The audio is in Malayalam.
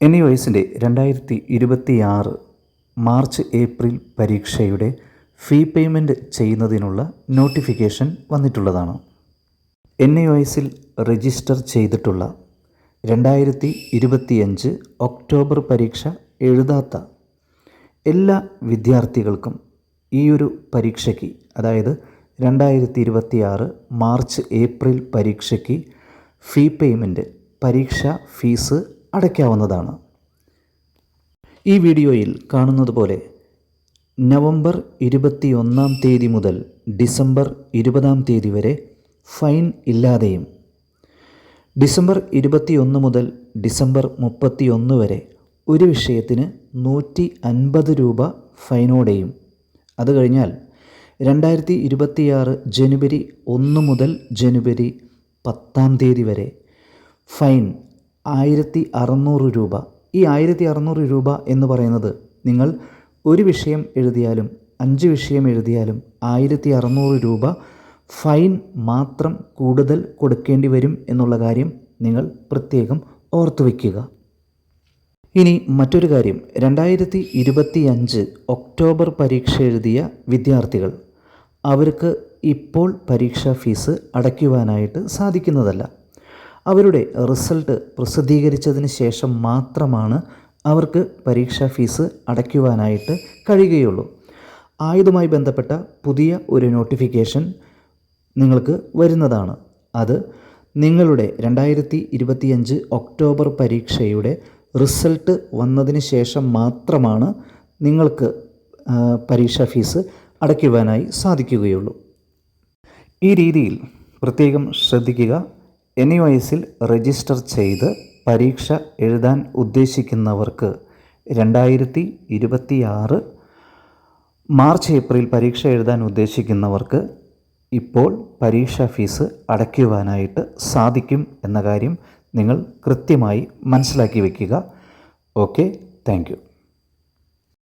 ഇ വയസ്സിന്റെ രണ്ടായിരത്തി ഇരുപത്തി ആറ് മാർച്ച് ഏപ്രിൽ പരീക്ഷയുടെ ഫീ പേയ്മെന്റ് ചെയ്യുന്നതിനുള്ള നോട്ടിഫിക്കേഷൻ വന്നിട്ടുള്ളതാണ്. എൻ ഐ വയസ്സിൽ രജിസ്റ്റർ ചെയ്തിട്ടുള്ള രണ്ടായിരത്തി ഇരുപത്തിയഞ്ച് ഒക്ടോബർ പരീക്ഷ എഴുതാത്ത എല്ലാ വിദ്യാർത്ഥികൾക്കും ഈ ഒരു പരീക്ഷയ്ക്ക് അതായത് രണ്ടായിരത്തി ഇരുപത്തി ആറ് മാർച്ച് ഏപ്രിൽ പരീക്ഷയ്ക്ക് ഫീ പേയ്മെന്റ് പരീക്ഷ ഫീസ് അടയ്ക്കാവുന്നതാണ്. ഈ വീഡിയോയിൽ കാണുന്നത് പോലെ നവംബർ ഇരുപത്തി ഒന്നാം തീയതി മുതൽ ഡിസംബർ ഇരുപതാം തീയതി വരെ ഫൈൻ ഇല്ലാതെയും ഡിസംബർ ഇരുപത്തിയൊന്ന് മുതൽ ഡിസംബർ മുപ്പത്തിയൊന്ന് വരെ ഒരു വിഷയത്തിന് നൂറ്റി അൻപത് രൂപ ഫൈനോടെയും. അത് കഴിഞ്ഞാൽ രണ്ടായിരത്തി ഇരുപത്തിയാറ് ജനുവരി ഒന്ന് മുതൽ ജനുവരി പത്താം തീയതി വരെ ഫൈൻ ആയിരത്തി അറുന്നൂറ് രൂപ. ഈ ആയിരത്തി അറുന്നൂറ് രൂപ എന്ന് പറയുന്നത് നിങ്ങൾ ഒരു വിഷയം എഴുതിയാലും അഞ്ച് വിഷയം എഴുതിയാലും ആയിരത്തി അറുന്നൂറ് രൂപ ഫൈൻ മാത്രം കൂടുതൽ കൊടുക്കേണ്ടി വരും എന്നുള്ള കാര്യം നിങ്ങൾ പ്രത്യേകം ഓർത്തു വയ്ക്കുക. ഇനി മറ്റൊരു കാര്യം. രണ്ടായിരത്തി ഇരുപത്തി അഞ്ച് ഒക്ടോബർ പരീക്ഷ എഴുതിയ വിദ്യാർത്ഥികൾ അവർക്ക് ഇപ്പോൾ പരീക്ഷാ ഫീസ് അടയ്ക്കുവാനായിട്ട് സാധിക്കുന്നതല്ല. അവരുടെ റിസൾട്ട് പ്രസിദ്ധീകരിച്ചതിന് ശേഷം മാത്രമാണ് അവർക്ക് പരീക്ഷാ ഫീസ് അടയ്ക്കുവാനായിട്ട് കഴിയുകയുള്ളൂ. ആയതുമായി ബന്ധപ്പെട്ട പുതിയ ഒരു നോട്ടിഫിക്കേഷൻ നിങ്ങൾക്ക് വരുന്നതാണ്. അത് നിങ്ങളുടെ രണ്ടായിരത്തി ഇരുപത്തിയഞ്ച് ഒക്ടോബർ പരീക്ഷയുടെ റിസൾട്ട് വന്നതിന് ശേഷം മാത്രമാണ് നിങ്ങൾക്ക് പരീക്ഷാ ഫീസ് അടയ്ക്കുവാനായി സാധിക്കുകയുള്ളൂ. ഈ രീതിയിൽ പ്രത്യേകം ശ്രദ്ധിക്കുക. എൻ വയസ്സിൽ രജിസ്റ്റർ ചെയ്ത് പരീക്ഷ എഴുതാൻ ഉദ്ദേശിക്കുന്നവർക്ക് രണ്ടായിരത്തി ഇരുപത്തിയാറ് മാർച്ച് ഏപ്രിൽ പരീക്ഷ എഴുതാൻ ഉദ്ദേശിക്കുന്നവർക്ക് ഇപ്പോൾ പരീക്ഷാ ഫീസ് അടയ്ക്കുവാനായിട്ട് സാധിക്കും എന്ന കാര്യം നിങ്ങൾ കൃത്യമായി മനസ്സിലാക്കി വയ്ക്കുക. Okay thank